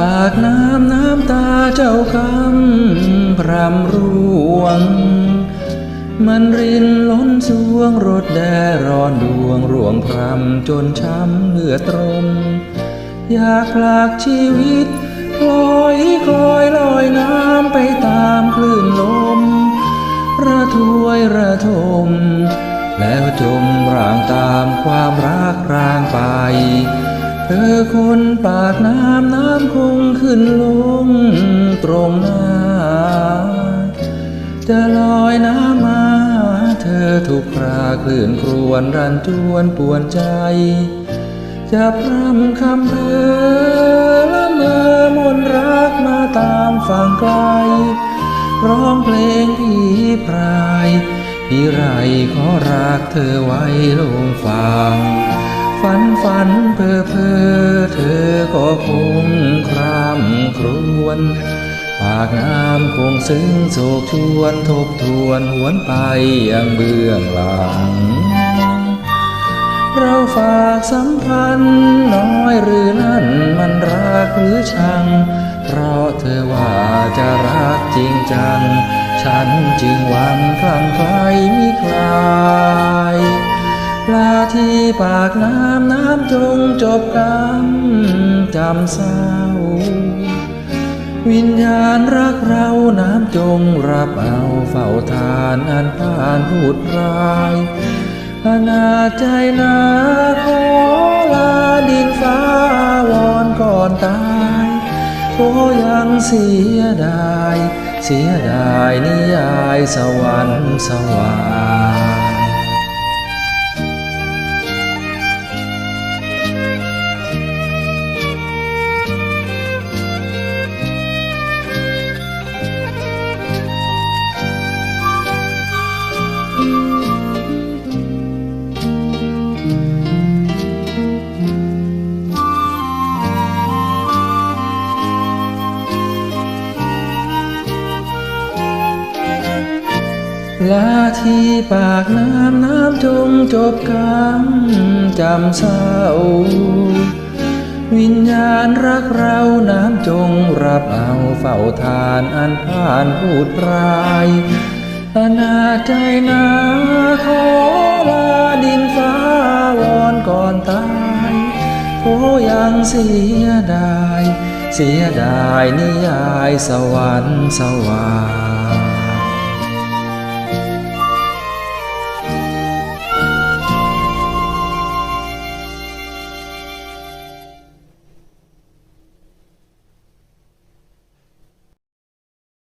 ปากน้ำน้ำตาเจ้าคำพรำร่วง มันรินล้นสวงรถแดร้อนดวงร่วงพรำจนช้ำเลือดตรม อยากลากชีวิตลอยคลอยลอยน้ำไปตามคลื่นลม ระทวยระทม แล้วจมร่างตามความรักร่างไป เธอคนปากน้ำน้ำคงขึ้นลงตรงหน้า จะลอยน้ำมา เธอทุกคราคลื่นครวนรันจวนปวนใจ จะพร่ำคำเพ้อละเมอมนรักมาตามฝั่งไกล ร้องเพลงพี่พรายพี่ไรขอรักเธอไว้ลงฟัง ฝันฝันเพอเพอเธอก็คงครำครวญปากน้ำคงซึ้งโศกชวนทบทวนหวนไปยังเบื้องหลัง เราฝากสัมพันธ์น้อยหรือนั่นมันรักหรือชัง เพราะเธอว่าจะรักจริงจัง ฉันจึงหวังคลั่งไคล้มิคลาย ปลาที่ปากน้ำน้ำจงจบกรรมจำเศร้า วิญญาณรักเราน้ำจงรับเอาเฝ้าทานอันผ่านพูดรายอนาใจนาขอลาดินฟ้าวอนก่อนตายโอ้ยังเสียดาย เสียดายนิยายสวรรค์สว่าง ลาที่ปากน้ำน้ำจงจบกรรมจำเศร้า วิญญาณรักเราน้ำจงรับเอาเฝ้าทานอันผ่านพูดรายอนาใจนาขอลาดินฟ้าวอนก่อนตายโอ้ยังเสียดาย เสียดายนิยายสวรรค์สว่าง